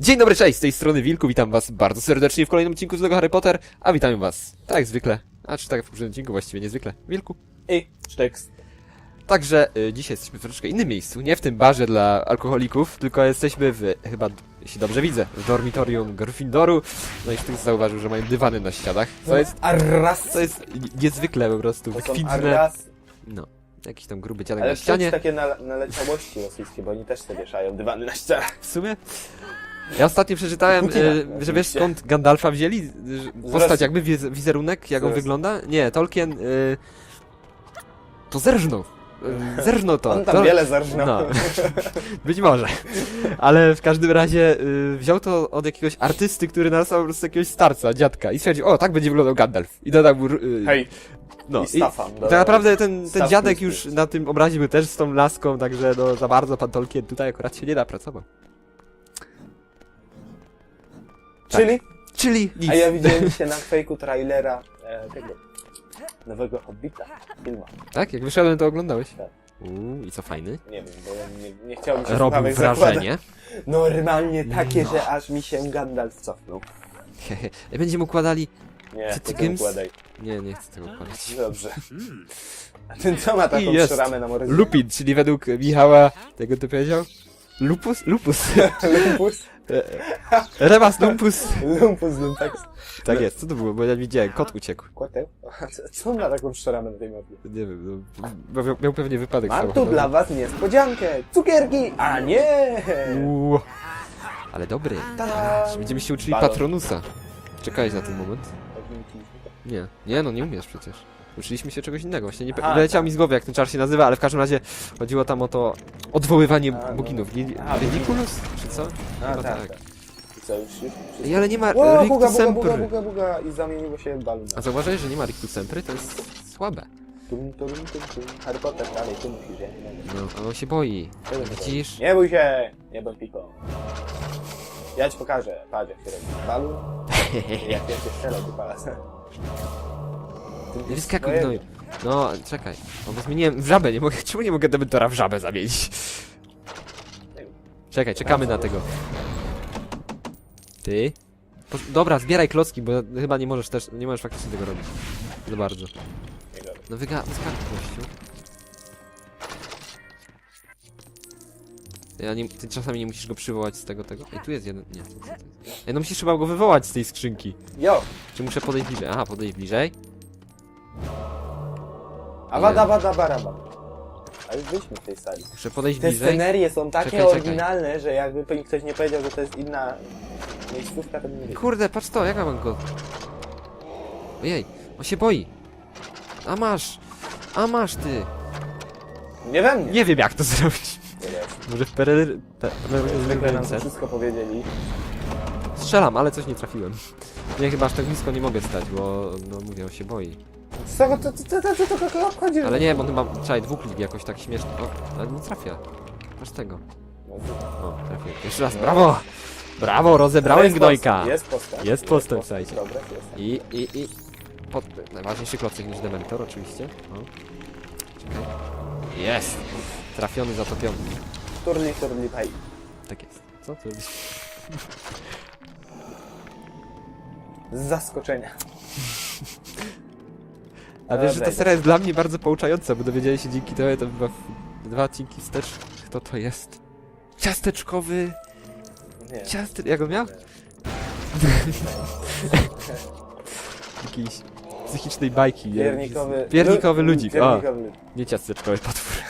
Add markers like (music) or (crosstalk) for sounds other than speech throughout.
Dzień dobry, cześć, z tej strony Wilku, witam was bardzo serdecznie w kolejnym odcinku z LEGO Harry Potter, a witają was, tak jak zwykle, a czy tak jak w poprzednim odcinku, właściwie niezwykle, Wilku. I tekst. Także y, dzisiaj jesteśmy w troszeczkę innym miejscu, nie w tym barze dla alkoholików, tylko jesteśmy w, chyba, jeśli dobrze widzę, w dormitorium Gryffindoru, no i ktoś zauważył, że mają dywany na ścianach, co jest, Arras. co jest ni- niezwykle po prostu To są kwintne, arras. no, jakiś tam gruby dziadek Ale na czuć ścianie, takie na, naleciałości rosyjskie, bo oni też sobie wieszają dywany na ścianach. w sumie... Ja ostatnio przeczytałem, (laughs) y, że wiesz oczywiście. skąd Gandalfa wzięli? Że Postać jakby, wiz- wizerunek, jak on wygląda? Nie, Tolkien y, to zerżnął. Y, Zerżnął to. (laughs) On tam to wiele zarżnął. no. (laughs) Być może. Ale w każdym razie y, wziął to od jakiegoś artysty, który narysował po prostu jakiegoś starca, dziadka i stwierdził, o, tak będzie wyglądał Gandalf. I dodał mu... Y, Hej, no, i Stafan. tak naprawdę ten, ten dziadek plus już plus. na tym obrazie był też z tą laską, także no za bardzo pan Tolkien tutaj akurat się nie napracował. Czyli? Czyli nic. A ja widziałem dzisiaj na fejku trailera e, tego nowego Hobbita filmu. Tak? Jak wyszedłem, to oglądałeś? Tak. Uuu, i co fajny? Nie wiem, bo ja nie, nie chciałem się Robił słuchawek zakładać. wrażenie. Normalnie takie, No. że aż mi się Gandalf cofnął. Hehe. Będziemy układali... Nie, Ty- ty Games? układaj. Nie, nie chcę tego układać. Dobrze. (laughs) A ten co ma taką jest. szramę na mordzie? Lupin, czyli według Michała, tego ty powiedział? Lupus? Lupus. (laughs) Lumpus? Remas Lumpus. Lumpus, lumpex. Tak jest, co to było? Bo ja widziałem, kot uciekł. Kłateł? Co- Co on ma taką szramę na tej mapie? Nie wiem, no, bo miał, miał pewnie wypadek Mam tu samochodowy. dla was niespodziankę! Cukierki! A nie! Uuu. Ale dobry. Ta-da! Będziemy się uczyli Balon. Patronusa. Czekałeś na ten moment? Nie. Nie, no nie umiesz przecież. Uczyliśmy się czegoś innego. Właśnie nie Aha, wyleciało tak. mi z głowy, jak ten czar się nazywa, ale w każdym razie chodziło tam o to odwoływanie A, no. boginów. Nie, A, Ridiculous? Czy co? A, Chyba tak, tak. tak. I co, już? już Ej, ale nie ma Ło, buga, buga, buga, Sempry. buga, buga i zamieniło się w balon. A zauważyłeś, że nie ma Rictu Sempry? To jest słabe. Tum, tum, tum, tum. Harry Potter dalej, tu musisz, ja nie. No, ale on się boi. Czego się Widzisz? Nie bój się! Nie bądź piką. Ja ci pokażę. Patrz jak się robi. Balon. Jak (laughs) ja się palasa. Nie wyskakuj gnoju. No, czekaj. O, bo zmieniłem w żabę, nie mogę, (laughs) czemu nie mogę Dementora w żabę zamienić? Czekaj, czekamy na tego. Ty? Posz- Dobra, zbieraj klocki, bo chyba nie możesz też, nie możesz faktycznie tego robić. Za bardzo. No wyga, wyskakuj gościu. Ja nie, ty czasami nie musisz go przywołać z tego, tego. Ej, tu jest jeden, nie. Jest? Ej, no musisz chyba go wywołać z tej skrzynki. Jo! Czy muszę podejść bliżej? Aha, podejść bliżej. Awada, bada, baraba. A już byliśmy w tej sali. Muszę podejść Te bliżej. scenerie są takie Czekaj, czekaj. oryginalne, że jakby to ktoś nie powiedział, że to jest inna miejscówka, to bym nie wiedział. Kurde, patrz to, jak ja mam go... Ojej, on się boi. A masz, a masz ty. Nie we mnie. Nie wiem jak to zrobić. Nie wiem. Może w pe- Zwykle nam to wszystko powiedzieli. Strzelam, ale coś nie trafiłem. Nie, chyba aż tak blisko nie mogę stać, bo no mówię, on się boi. Z tego to, to, to, to, to, obchodzi. Ale nie, bo on chyba, czekaj, dwuklik jakoś tak śmiesznie. O, ale nie trafia. Patrz tego. O, trafię. Jeszcze raz, brawo! Brawo, rozebrałem Jest gnojka! Jest postęp. Jest postęp, słuchajcie. Dobra, jest. I, i, i... Pod... Najważniejszy klocek niż Dementor, oczywiście. O. Czekaj. Jest! Trafiony, zatopiony. Turli, turli, paj. Tak jest. Co to jest? Z zaskoczenia. A wiesz, że ta seria jest dla mnie bardzo pouczająca, bo dowiedziałem się dzięki temu, to chyba dwa odcinki wstecz, kto to jest. Ciasteczkowy... Nie. Ciaste... Jak on miał? (laughs) Jakiejś psychicznej bajki. nie? Piernikowy... Piernikowy lu- ludzik, o. Piernikowy. Nie ciasteczkowy potwór.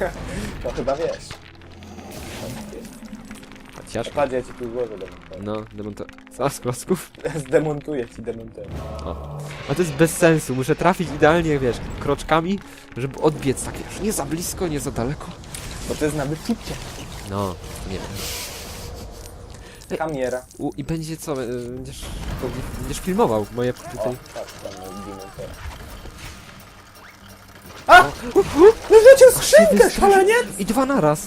(laughs) To chyba wiesz. Chociaż... Patrz, ja ci tu złożę demontuję. No, demontor... Co, z klocków? (laughs) Zdemontuję ci demontuję. A to jest bez sensu, muszę trafić idealnie, wiesz, kroczkami, żeby odbiec tak, wiesz, nie za blisko, nie za daleko. Bo to jest na wyczucie. No, nie wiem. Kamiera. U, I będzie co, y, będziesz, będziesz filmował moje O, tutaj... patrz, tam jest demontuję. A! Wyrzucił skrzynkę, szaleniec! I dwa naraz!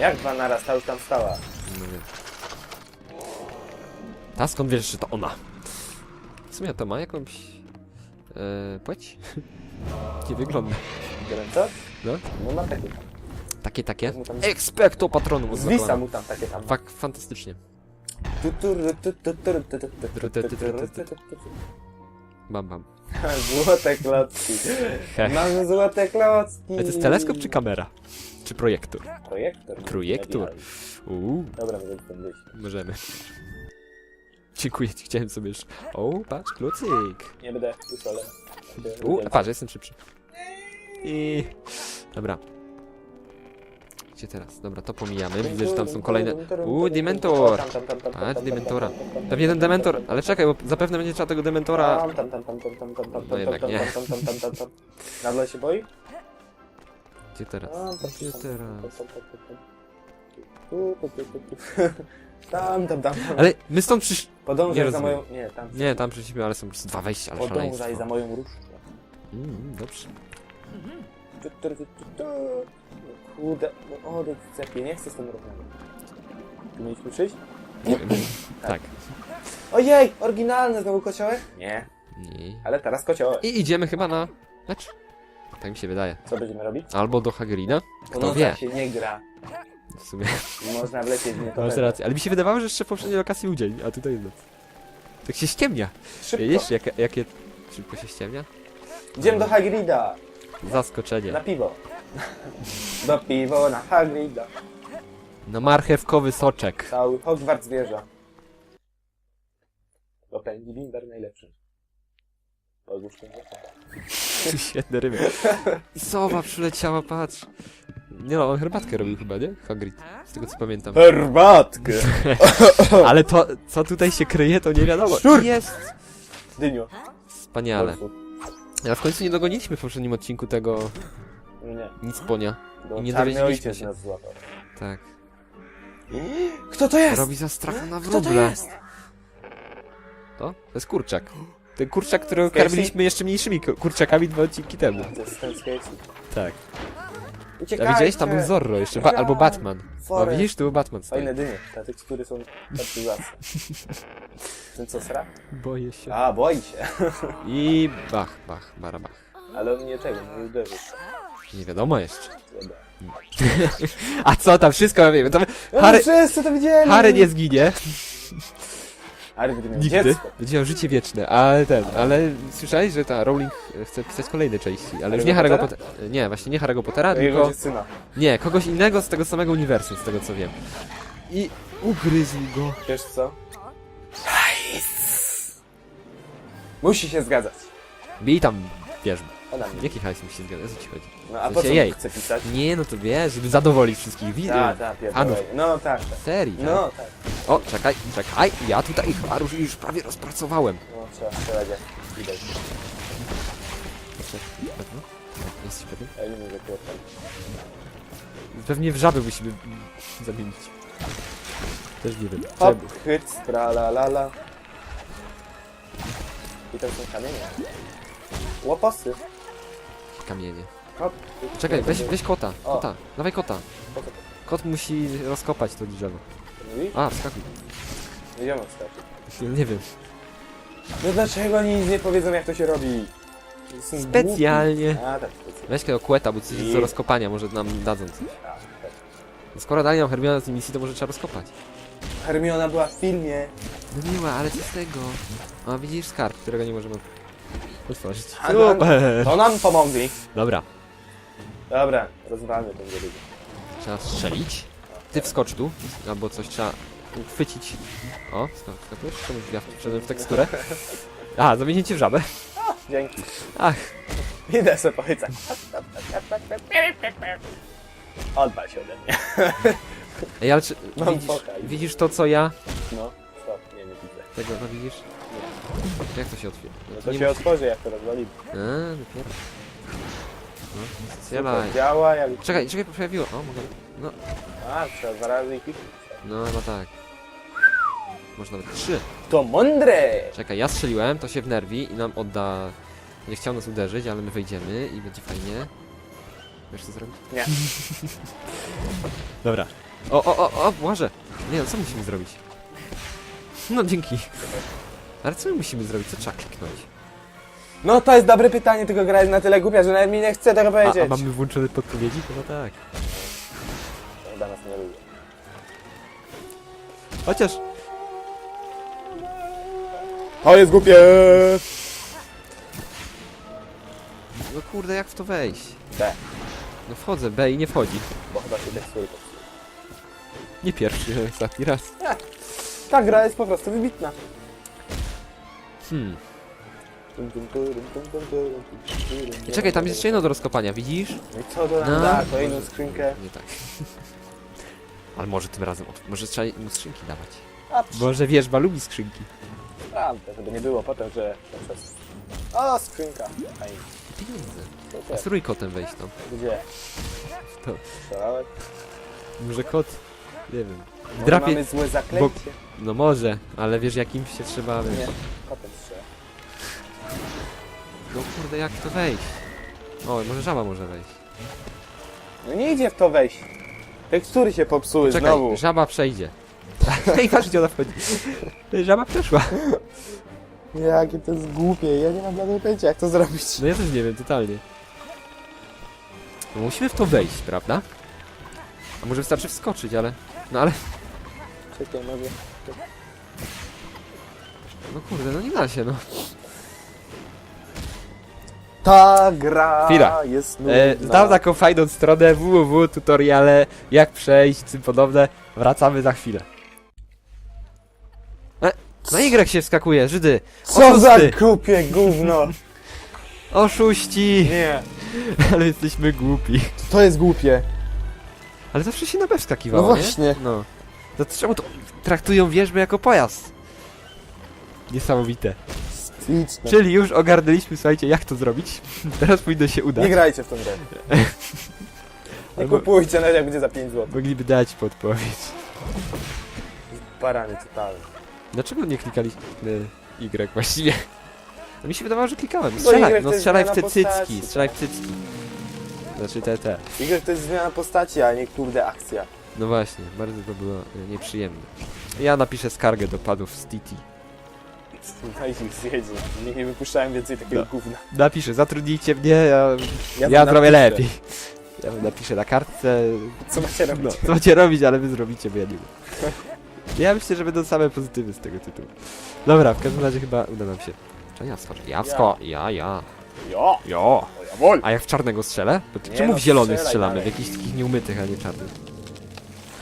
Jak dwa naraz, ta już tam stała. No wiem. Ta skąd wiesz, że to ona? W sumie to ma jakąś... E, płeć? (laughs) nie wygląda. Gorąco? No. No ma takie. Takie, takie. mu tam- Expecto patronum Zwisa mu tam takie tam. Fak, fantastycznie. Tu, tu, ru, tu, tu, tu, ru, tu, tu, tu, tu, tu, tu, tu, tu, tu, tu. Bam, bam. (laughs) Złote klocki. Heh. Mamy złote klocki. Ale to jest teleskop czy kamera? Czy projektor? Projektor. Projektor. Uuu, Dobra, wyjść. możemy. Dziękuję ci, chciałem sobie już... O, patrz, klucyk. Nie będę usolę. U, patrz, jestem szybszy. I... Dobra. Gdzie teraz? Dobra, to pomijamy. Widzę, że tam są kolejne... U, Dementor! Patrz, Dementora. Pewnie ten Dementor, ale czekaj, bo zapewne będzie trzeba tego Dementora... Tam, tam, tam, tam, tam, tam, tam, tam, No tam. Tam, tam, tam. tam. Ale my stąd przysz... Nie Podążaj za rozumiem. moją... Nie, tam. Nie, tam przyszliśmy, ale są po prostu dwa wejścia, ale Podążaj szaleństwo. za moją różdżką. Mm, dobrze. Tu, tu, tu, tu, tu. No Kurde, no odejdź cepie, nie chcę z tym rozmawiać. Tu mieliśmy przyjść? Tak. Ojej, oryginalny znowu kociołek? Nie, Nie. ale teraz kociołek. I idziemy chyba na mecz. Tak mi się wydaje. Co będziemy robić? Albo do Hagrida. Kto nocach wie? się nie gra. W sumie Można wlecieć w (laughs) masz rację. Ale mi się wydawało, że jeszcze w poprzedniej lokacji udzień, a tutaj no. Tak się ściemnia. Szybko. Widzisz, jakie, jakie szybko się ściemnia? Idziemy do Hagrida. Zaskoczenie. Na piwo. (laughs) Do piwo, na Hagrida. Na marchewkowy soczek. Cały Hogwarts wieża. Opędzi Bimber najlepszy. (laughs) Świetne ryby. Sowa przyleciała, patrz. Nie no, on herbatkę robił chyba, nie? Hagrid. Z tego co pamiętam. Herbatkę! (laughs) Ale to, co tutaj się kryje, to nie wiadomo. Szczur! Jest! Dynio. Wspaniale. A w końcu nie dogoniliśmy w poprzednim odcinku tego Nie. nic ponia. Do I nie czarny dowiedzieliśmy ojciec się. nas złapał. Tak. Kto to jest? Robi za strachu na Kto to wróble. jest? To? To jest kurczak. Ten kurczak, którego karmiliśmy jeszcze mniejszymi ku- kurczakami dwa odcinki temu. To jest ten KFC. Tak. A widziałeś? Tam był Zorro jeszcze, ba albo Batman. No Forest. widzisz, tu był Batman stoi. Fajne dynie. Te tekstury są bardzo zacne. (laughs) Ten co sra? Boję się. A, boi się. (laughs) I bach, bach, barabach. Ale on nie czego, nie uderzył. Nie wiadomo jeszcze. Dobra. (laughs) A co tam, wszystko wiemy. To No Harry, wszyscy to widzieli! Harry nie zginie. Będzie miał Nigdy. dziecko. Będzie miał życie wieczne, ale ten, ale słyszałeś, że ta Rowling chce pisać kolejne części, ale już nie Harry'ego Pottera? Nie, właśnie nie Harry'ego Pottera, Jego tylko... syna. Nie, kogoś innego z tego samego uniwersum, z tego co wiem. I ugryzł go. Wiesz co? Musi się zgadzać. Bij tam, wiesz, Ona mnie. jaki hajs musi się zgadzać, o co ci chodzi? No a W po co jej. chce pisać? Nie, no to wiesz, żeby zadowolić wszystkich widzów. Tak, tak, pierdolę. No tak, tak. Serii, tak? No tak. O, czekaj, czekaj, ja tutaj chyba już, już prawie rozpracowałem. No trzeba strzelać jak widać. Pewno? Tak, Jesteś pewien? Ja nie mówię kłopot. Pewnie w żaby musimy mm, zamienić. Też nie wiem. Hop, Trzeba- hyc, tra la la la. I to są kamienie. Łoposy. Kamienie. Hop. Czekaj, weź, weź kota, O. kota, dawaj kota. Kot musi rozkopać to drzewo. Mówi? A, wskakuj. Idziemy wstać. Nie wiem. No dlaczego oni nic nie powiedzą jak to się robi? Są Specjalnie. głupi. A tak, specjalnie. Weź tego kłeta, bo coś jest do rozkopania, może nam dadzą coś. A, tak. No Skoro dali nam Hermiona z misji, to może trzeba rozkopać. Hermiona była w filmie. No miła, ale co z tego? A widzisz skarb, którego nie możemy otworzyć. No, Super. To nam pomogli. Dobra, Dobra, rozwalmy ten gierudę. trzeba strzelić. Ty wskocz tu, albo coś trzeba uchwycić. O, skok- skakujesz? Czemu ja wszedłem w teksturę? A, zamienicie w żabę. Dzięki. Ach, Idę sobie pochwycać. Odbal się ode mnie. Ej, ale czy Mam widzisz, widzisz to, co ja? No, stop, nie, nie widzę. Tego, no widzisz? Jak to się otwiera? No to się otworzy jak to rozwalimy. A, dopiero. No, strzelaj. Działa jak... Czekaj, czekaj, pojawiło. O, mogę. No, A, trzeba dwa razy i no, no tak. Może nawet trzy. To mądre! Czekaj, ja strzeliłem, to się wnerwi i nam odda... Nie chciał nas uderzyć, ale my wejdziemy i będzie fajnie. Wiesz co zrobić? Nie. Dobra. O, o, o, o, Błaże! Nie no, co musimy zrobić? No dzięki. Ale co my musimy zrobić? Co trzeba kliknąć? No to jest dobre pytanie, tylko gra jest na tyle głupia, że nawet mi nie chce tego A, powiedzieć. a mamy włączone podpowiedzi? To no tak. Chyba nas nie lubi. Chociaż... To jest głupie! No kurde, jak w to wejść? B, No wchodzę, B i nie wchodzi. bo chyba się tekstury popsuły. Nie pierwszy, ale ostatni raz. Ta gra jest po prostu wybitna. Tum. Czekaj, tam jest jeszcze jedno do rozkopania, widzisz? No i co to nam No. da? Kolejną skrzynkę. Nie tak. Ale może tym razem, od- może trzeba mu skrzynki dawać. A, Może wierzba lubi skrzynki. prawda, żeby nie było potem, że... O, skrzynka. Fajnie. Pieniądze. A z trójkotem wejść tam. Gdzie? To. Strzelałeś? Może kot? Nie wiem. Może drapie... mamy złe zaklęcie? No może, ale wiesz jakim się trzeba... Nie, Wiesz. potem strzela. No kurde, jak to wejść? O, może żaba może wejść. No nie idzie w to wejść. Tekstury się popsuły Czekaj, znowu. żaba przejdzie. (laughs) I patrz gdzie ona wchodzi. Żaba przeszła. Jakie to jest głupie, ja nie mam żadnego pojęcia jak to zrobić. No ja też nie wiem, totalnie. No musimy w to wejść, prawda? A może wystarczy wskoczyć, ale... No ale... Czekaj, może... No kurde, no nie da się, no. Ta gra Chwila. jest nudna. E, znam taką fajną stronę www, tutoriale, jak przejść, tym podobne. Wracamy za chwilę. E, na Y się wskakuje, Żydy! Co za Oszusty! głupie gówno! Oszuści! Nie. (laughs) Ale jesteśmy głupi. To jest głupie. Ale zawsze się na B wskakiwało, No nie? właśnie. No. To czemu to traktują wieżbę jako pojazd? Niesamowite. Czyli już ogarnęliśmy, słuchajcie, jak to zrobić. (laughs) Teraz powinno się udać. Nie grajcie w tą grę. (laughs) Nie Albo kupujcie nawet jak będzie za 5 zł. mogliby dać podpowiedź. Barany totalne. Dlaczego nie klikaliśmy Y właściwie? A (laughs) mi się wydawało, że klikałem. Y Strzelaj, to no jest strzelaj w zmiana te cycki, postaci, strzelaj w cycki. Znaczy te, te. Y to jest zmiana postaci, a nie kurde akcja. No właśnie, bardzo to było e, nieprzyjemne. Ja napiszę skargę do padów z TT. No i zjedzie. Nie, nie wypuszczałem więcej takiego No. gówna. Napiszę, zatrudnijcie mnie, ja, Ja ja, to zrobię napiszę. lepiej. Ja napiszę na kartce, Co macie robić? no, co macie robić, ale wy zrobicie, bo ja nie wiem. Ja myślę, że będą same pozytywy z tego tytułu. Dobra, w każdym razie chyba uda nam się. Czy ja stworzę? Ja wsko, ja, ja, Jo! ja. O A jak w czarnego strzelę? Bo Nie czemu no, w strzelaj strzelamy? dalej. W jakichś takich nieumytych, a nie czarnych.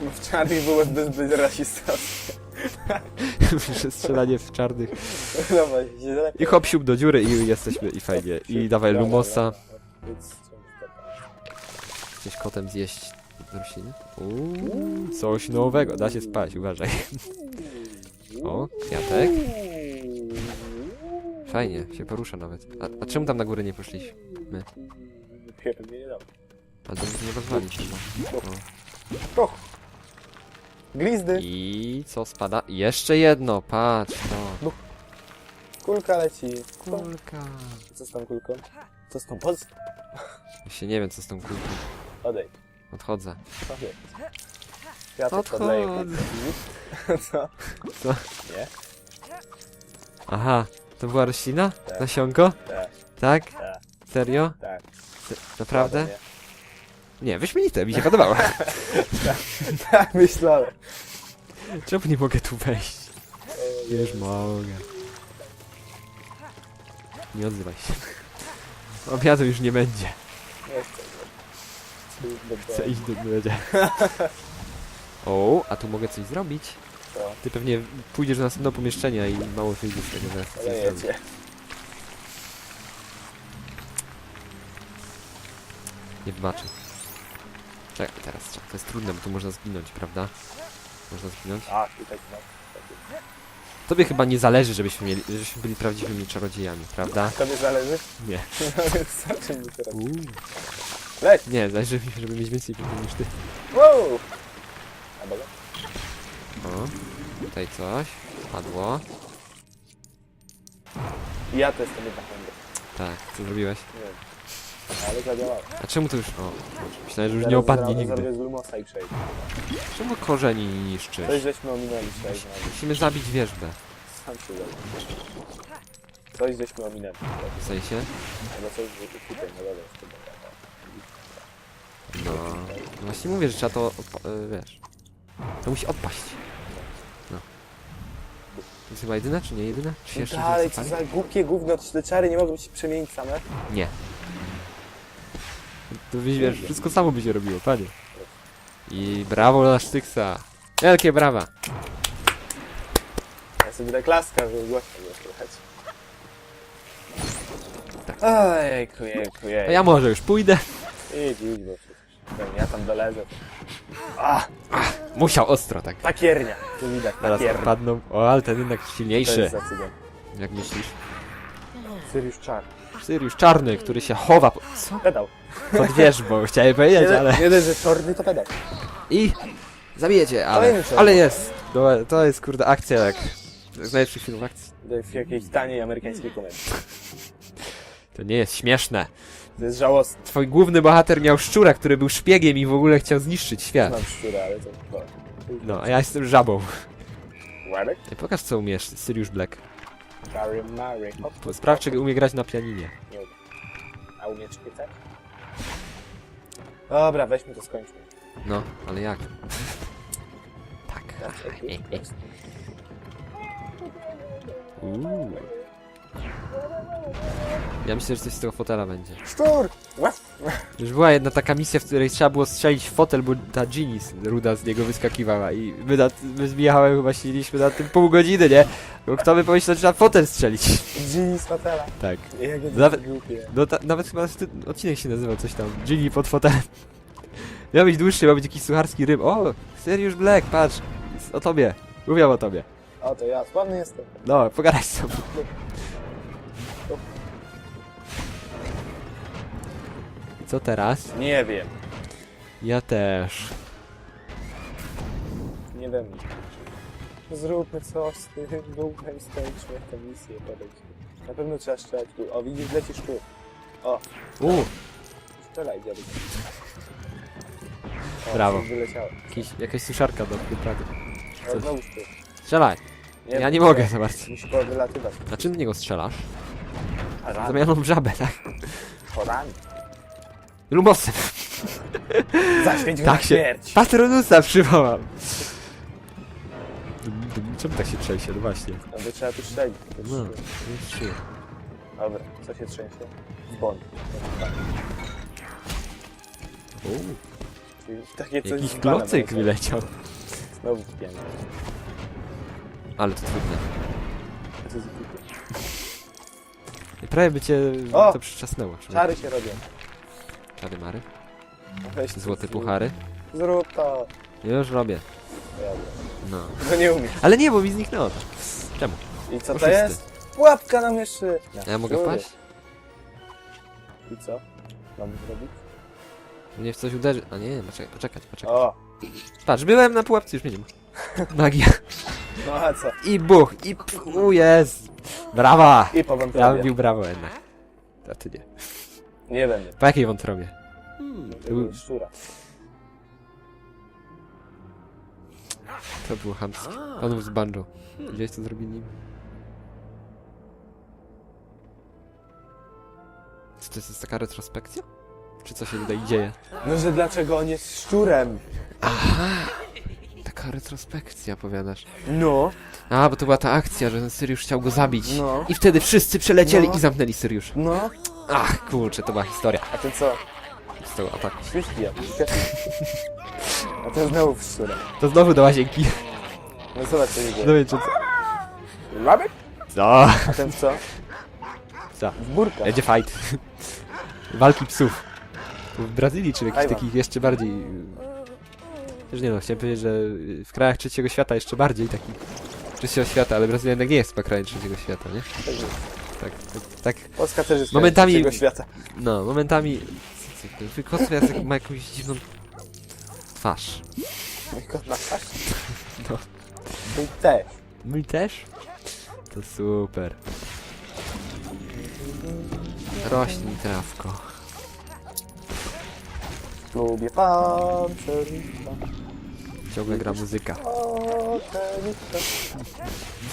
No w czarnych było zbyt. (laughs) Że strzelanie w czarnych. Dobra, źle. I hop siup do dziury i jesteśmy i fajnie. I dawaj Lumosa. Chcesz kotem zjeść rośliny? Uuu, coś nowego. Da się spać, uważaj. O, kwiatek. Fajnie, się porusza nawet. A, a czemu tam na górę nie poszliśmy? Pewnie nie dobrze. A to nie rozwalić chyba. O. Glizdy. I co spada? Jeszcze jedno, patrz to. Kulka leci. Kulka. Co z tą kulką? Co z tą pod? Właśnie nie wiem co z tą kulką. Odejdź. Odchodzę. Odejdź. Kwiatek Odchodzę. podleję. Co? Co? Nie? Aha, to była roślina? Tak. Nasionko? Tak, Tak? tak, Serio? tak. Se- Naprawdę? Ładnie. Nie, wyśmienite, mi się podobało. (laughs) Tak, myślałem. Czemu nie mogę tu wejść? Już mogę. Nie odzywaj się. Obiadu już nie będzie. Chcę iść do będzie. (laughs) O, a tu mogę coś zrobić? Co? Ty pewnie pójdziesz do następnego pomieszczenia i mało wyjdzie z tego, coś Ale jedzie. Nie wybaczę. Czekaj, teraz trzeba. To jest trudne, bo tu można zginąć, prawda? Można zginąć. A, tutaj no. Tobie chyba nie zależy, żebyśmy mieli, żebyśmy byli prawdziwymi czarodziejami, prawda? Tobie zależy? Nie. (laughs) Co czym mi teraz? Uuu. Leć! Nie, zależy mi, żeby mieć więcej punktów niż ty. Wow! A dobra. Tutaj coś. Padło. I ja to jestem jedna handel. Tak, co zrobiłeś? Nie wiem. Ale zadziałało. A czemu to już... O, myślałem, że już Zaraz nie opadnie zrobię- nigdy. Zrobię z Lumosa i przejdę. Czemu korzeni niszczysz? Coś żeśmy ominęli dzisiaj znowu. Musimy zabić wierzbę. Sam się zrobię. Coś żeśmy ominęli. W sensie? No coś tutaj, no dobra. jest to dobra. No. No właśnie mówię, że trzeba to, odpa- e, wiesz, to musi odpaść. No. To jest chyba jedyna, czy nie jedyna? Czy się jeszcze Dalej, co za głupie gówno, te czary nie mogą się przemienić same? Nie. To byś, wiesz, wszystko samo by się robiło, panie. I brawo dla Sztyksa. Wielkie brawa. Ja sobie tak klaska, żeby głośno było słychać. Tak. Ojejku, jejku, jejku. A ja może już pójdę. Idź, idź, bo przecież ja tam dolezę. A, Musiał ostro, tak. takiernia. Tu widać, Teraz takiernia. padną. O, ale ten jednak To silniejszy. jest. Jak myślisz? Syriusz czar. Syriusz czarny, który się chowa po-? Pedał. pod wierzbą, chciałem powiedzieć, Jeden, ale... jeden że czarny to pedał. I zabijecie, ale, Kolejny czarny. ale jest. No, to jest kurde akcja jak z najlepszych filmów akcji. To jest jakiejś taniej amerykańskiej komedii. To nie jest śmieszne. To jest żałosne. Twój główny bohater miał szczura, który był szpiegiem i w ogóle chciał zniszczyć świat. Mam szczurę, ale to... No. No, a ja jestem żabą. Ej, pokaż co umiesz, Sirius Black. Mary, Mary. Hop, Sprawdź, czy umie grać na pianinie. Nie umiem. A umiesz czytać? Dobra, weźmy to skończmy. No, ale jak? Tak. (laughs) That's a good question. Uuu. Ja myślę, że coś z tego fotela będzie. Szczur! Już była jedna taka misja, w której trzeba było strzelić w fotel, bo ta Ginny z- ruda z niego wyskakiwała i my, na, my z Michałem chyba siedzieliśmy na tym pół godziny, nie? Bo kto by pomyślał, że trzeba fotel strzelić. Ginny z fotela. Tak. Jak jest Nawet- głupie. No ta, nawet chyba ten odcinek się nazywał coś tam. Ginny pod fotelem. (laughs) Miał być dłuższy, miał być jakiś sucharski rym. O, Serious Black, patrz. O tobie. Mówią o tobie. O, to ja. Sławny jestem. No, pogadaj sobie. I (laughs) co teraz? Nie wiem. Ja też. Nie wiem. Zróbmy coś z tym głupem, skończmy tę misję, podejdź. Na pewno trzeba strzelać tu. O, widzisz, leci szczur. O, U, strzelaj, dziadek. O, Brawo. coś Wyleciało. jakiś, jakaś suszarka do wyprawy. O, Coś. znowu szczur. Strzelaj. Ja nie mogę, zobacz. Musi powylatywać. Na czym do niego strzelasz? Rany, Zamianą żabę, tak? chorami. Lumosem. Zaświeć go Tak na się- śmierć. Patronusa przywołam. Dum, dum, Czemu tak się trzęsie? No właśnie. No to trzeba tu strzelić. No, trzy. Dobra, co się trzęsie? Dzwon. Czyli takie coś Jakiś z klocyk wyleciał. Znowu pięknie. Ale to trudne. To jest głupie. I prawie by cię O! to przyczasnęło. Czary się robią. Czary mary. Weź Złote zrób. puchary. Zrób to. Już robię. No. To nie umiesz. Ale nie, bo mi zniknęło to. Czemu? I co to Oszusty. jest? Pułapka na myszy. A ja mogę wpaść? I co? Mam zrobić? Mnie w coś uderzy. A nie, poczekaj, poczekać, poczekać. O! Patrz, byłem na pułapce, już mnie nie ma. (laughs) Magia. No a co? I buch, i pfu, jest. Brawa! I po Ja bym bił brawo jednak. A ty nie. Nie będę. Po jakiej wątrobie? To był szczura. To było chamskie. Panów z banjo. Gdzieś to zrobili? Co to jest, jest taka retrospekcja? Czy co się tutaj dzieje? No, że dlaczego on jest szczurem? Taka retrospekcja, powiadasz. No. A, bo to była ta akcja, że ten Syriusz chciał go zabić. No. I wtedy wszyscy przelecieli No. i zamknęli Syriusz. No. Ach, kurczę, to była historia A ten co? z tego ataku. Świśki ja. A ten znowu w szczura. To znowu do łazienki. No zobacz co idzie. No wiem, czy co. Rabbit? Co? A ten co? Co? W burka. Będzie fight. Walki psów. W Brazylii, czy w jakichś takich jeszcze bardziej... Też nie no, chciałem powiedzieć, że w krajach trzeciego świata jeszcze bardziej takich... Trzeciego świata, ale Brazylia jednak nie jest chyba krajem trzeciego świata, nie? Tak jest. Tak, tak, tak. Polska też jest Momentami- tego świata. No, momentami... Kostra Jacek ma jakąś dziwną... Twarz. Mój kot na twarz. (laughs) No. Mój też. Mój też? To super. Rośnij trawko. Lubię pancernika. Ciągle gra muzyka.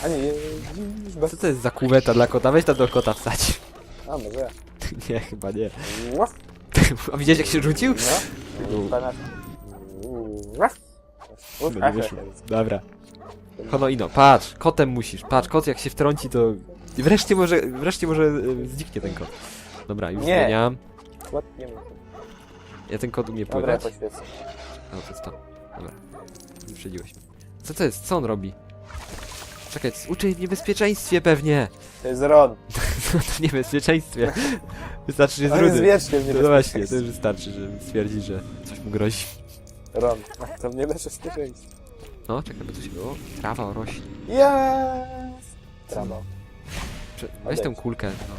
A nie jeździsz bez... Co to jest za kuweta dla kota? Weź to do kota wstać. A może ja. (laughs) Nie, chyba nie. Łap. (laughs) A widziałeś jak się rzucił? No. No. Pana... Uf, No nie ach, wyszło. ach, Dobra. Honoino, patrz, kotem musisz. Patrz, kot jak się wtrąci, to... I wreszcie może, wreszcie może e, zniknie ten kot. Dobra, już Nie. zmieniam. Ładnie mu. Ja ten kot umie Dobra, ja pływać. poświecę. O, to jest to. Dobra. Wyprzedziłeś mnie. Co to jest? Co on robi? Czekaj, uczy w niebezpieczeństwie pewnie. To jest Ron. No (laughs) to niebezpieczeństwie. Wystarczy, że jest On jest rudy. wiecznie w No właśnie, to niebezpieczeństwie. już wystarczy, że stwierdzi, że coś mu grozi. Ron. To mnie niebezpieczeństwo. No, czekaj, bo tu się... O, trawa rośnie. Yes! Trawa. Prze- Weź tę kulkę. No.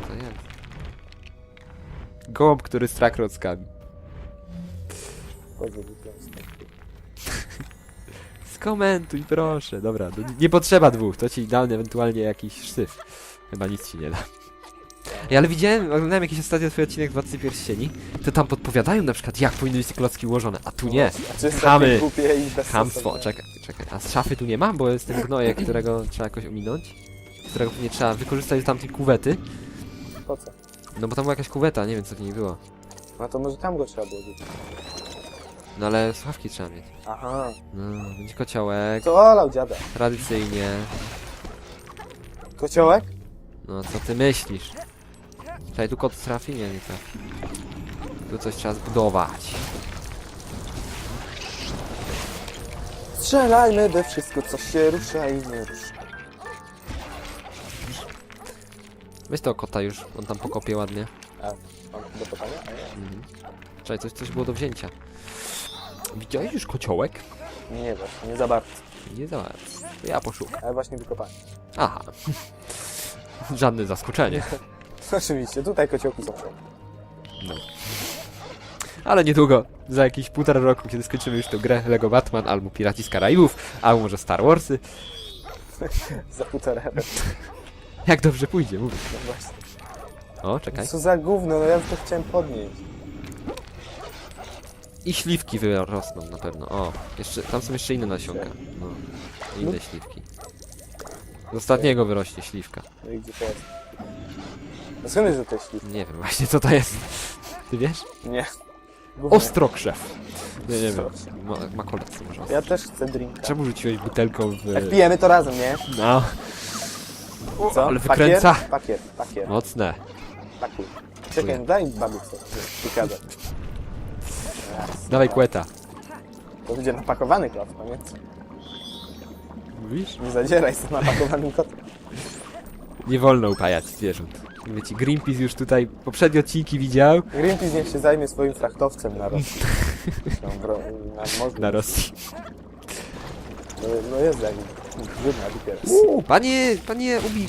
Co to jest? Gołąb, który strak rockami. Klęski. Skomentuj, proszę. Dobra, no, nie potrzeba dwóch, to ci idealny, ewentualnie jakiś sztyf. Chyba nic ci nie da. Ej, ale widziałem, oglądałem jakiś ostatnio twój odcinek Władcy Pierścieni, to tam podpowiadają na przykład, jak powinny być te klocki ułożone, a tu nie. A Chamy. takie głupie i bez Hamstwo, czekaj, czekaj. A z szafy tu nie ma, bo jest ten gnojek, którego trzeba jakoś ominąć. Którego nie trzeba wykorzystać do tamtej kuwety. Po co? No bo tam była jakaś kuweta, nie wiem co w niej było. No to może tam go trzeba było rzucić. No ale słuchawki trzeba mieć. Aha. No, będzie kociołek, To olał dziada. tradycyjnie. Kociołek? No co ty myślisz? Tutaj tu kot trafi? Nie, nie trafi. Tu coś trzeba zbudować. Strzelajmy we wszystko, co się rusza i nie rusza. Weź tego kota już, on tam pokopie ładnie. Mam do pytania? A nie. Mhm. Czekaj, coś, coś było do wzięcia. Widziałeś już kociołek? Nie właśnie, nie za bardzo. Nie za bardzo. To ja poszukam. Ale właśnie wykopałem. Aha. Żadne zaskoczenie. (laughs) Oczywiście, tutaj kociołki są. No. Ale niedługo, za jakieś półtora roku, kiedy skończymy już tę grę Lego Batman, albo Piraci z Karaibów, albo może Star Warsy. (laughs) Za półtora. No Jak dobrze pójdzie, mówię. właśnie. O, czekaj. Co za gówno, no ja to chciałem podnieść. I śliwki wyrosną na pewno. O, jeszcze, tam są jeszcze inne nasionka. No, inne śliwki. Z ostatniego wyrośnie śliwka. No i gdzie to jest? No skąd jest, że to jest śliw? Nie wiem właśnie co to jest. Ty wiesz? Nie. Gówno. Ostrokrzew. Nie, nie wiem. Ma, ma kolec może. Ja też chcę drinka. Czemu rzuciłeś butelką w... Jak pijemy to razem, nie? No, Co? ale wykręca. Pakier, pakier. pakier. mocne. Pakuj. Czekaj, daj babu co. Przykazać. Dawaj kłeta. To będzie napakowany kot, pamiętaj. Mówisz? Nie zadzieraj z napakowanym kotem. Nie wolno upajać zwierząt. Ci, Greenpeace już tutaj poprzednie odcinki widział. Greenpeace niech się zajmie swoim frachtowcem na Rosji. No, bro, na morzu. Na Rosji. No, no jest jak brudna dopiero. Uuu, panie, panie Ubi.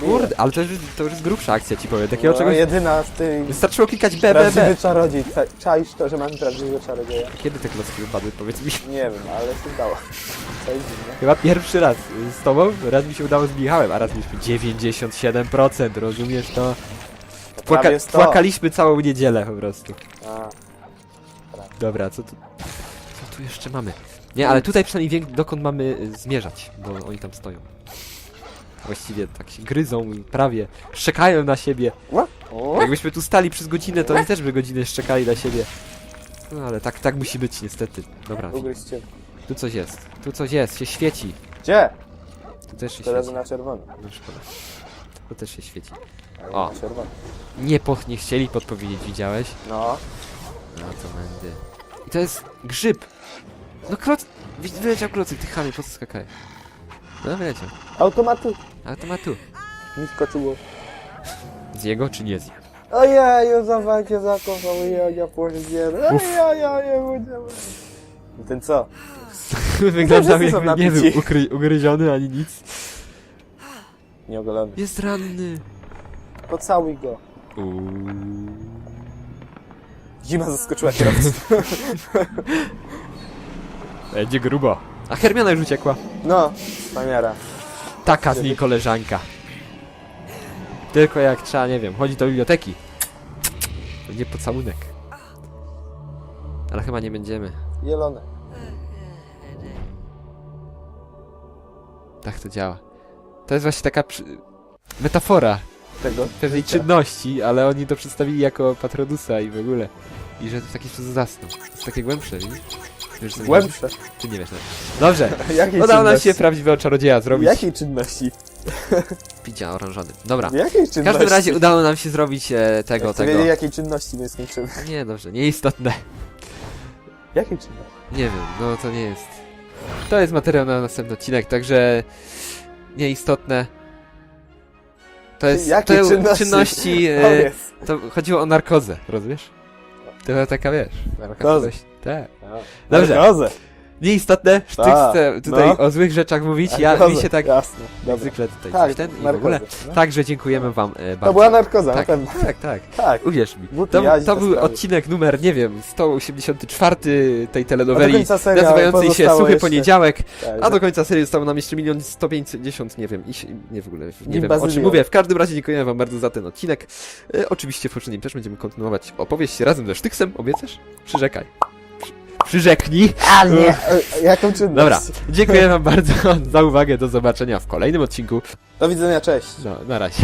Kurde, ale to już, to już jest grubsza akcja ci powiem. Takiego no, czegoś... jedyna w tej... Wystarczyło klikać Prawdziwy BBB. czarodziej. Cza- Czaisz to, że mamy prawdziwego czarodzieja? Kiedy te klocki wypadły, powiedz mi? Nie wiem, ale się udało. Co jest dziwne. Chyba pierwszy raz y, z tobą, raz mi się udało z Michałem, a raz mieliśmy 97%, rozumiesz to? To Płaka prawie 100. płakaliśmy całą niedzielę po prostu. A, Dobra, co tu... Co tu jeszcze mamy? Nie, ale tutaj przynajmniej wiem, dokąd mamy y, zmierzać, bo oni tam stoją. Właściwie tak się gryzą i prawie szczekają na siebie. Jakbyśmy tu stali przez godzinę, to oni też by godzinę szczekali na siebie. No ale tak, tak musi być niestety. Dobra, ugryźcie. tu coś jest. Tu coś jest, się świeci. Gdzie? Tu też się Teraz świeci. na czerwono. No szkoda. To też się świeci. Ale O. Na czerwono. Nie, po, nie chcieli podpowiedzieć, widziałeś? No. No to będę. I to jest grzyb. No kloc... wy- Wyleciał klocyk, ty chamie, po co skakaj? No wyleciał. Automatu. Ale to ma tu. Mi skoczyło. Z jego czy nie z jego? Ojeju, się zakochał, ja, ja powiedziałem. Ojeju, nie będę. Ten co? (laughs) Wyglądał wszyscy są jakby nie był ukry, ugryziony ani nic. Nieogolony. Jest ranny. Pocałuj go. Uuu. Zima zaskoczyła kierowcę. (laughs) Będzie grubo. A Hermiona już uciekła. No, Taka z niej koleżanka. Tylko jak trzeba, nie wiem, chodzi do biblioteki. Będzie pocałunek. Ale chyba nie będziemy. Jelone. Tak to działa. To jest właśnie taka przy... metafora Tego. pewnej czynności, ale oni to przedstawili jako Patronusa i w ogóle. I że w taki sposób zasnął. To jest takie głębsze, widzisz? Wiesz, co mi Głębsze. Ty nie wiesz nawet. Dobrze, (laughs) Jakiej udało nam się czynności? prawdziwego czarodzieja zrobić. Jakiej czynności? (laughs) Picia oranżady. Dobra. Jakiej W czynności? każdym razie udało nam się zrobić e, tego, chcę tego. wiedzieć, jakiej czynności my skończymy. Nie, dobrze, nieistotne. Jakiej czynności? Nie wiem, no to nie jest. To jest materiał na następny odcinek, także nieistotne. To jest. Jakie to czynności? czynności e, (laughs) Powiedz. to chodziło o narkozę, rozumiesz? Była taka wiesz. Narkozę. Tak. Dobrze. Nieistotne, Sztyk Tak, chce tutaj no. o złych rzeczach mówić, ja Narkozę, mi się tak Jasne. jak zwykle tutaj Tak, coś ten i w ogóle. no. Także dziękujemy wam e, bardzo. To była narkoza, tak, na pewno. tak, tak. (laughs) Tak. Uwierz mi. To, to był sprawy. odcinek numer, nie wiem, 184 tej telenoweli nazywającej się Suchy jeszcze- Poniedziałek, Tak, a do końca serii zostało nam jeszcze milion 150, nie wiem, i, się- nie w ogóle, nie wiem o czym mówię. W każdym razie dziękujemy wam bardzo za ten odcinek. E, oczywiście w poprzednim też będziemy kontynuować opowieść razem ze Sztyksem, obiecasz? Przyrzekaj. Przy, przyrzeknij. A nie! E, Jaką czynność? Dobra, dziękuję wam bardzo za uwagę, do zobaczenia w kolejnym odcinku. Do widzenia, cześć. No, na razie.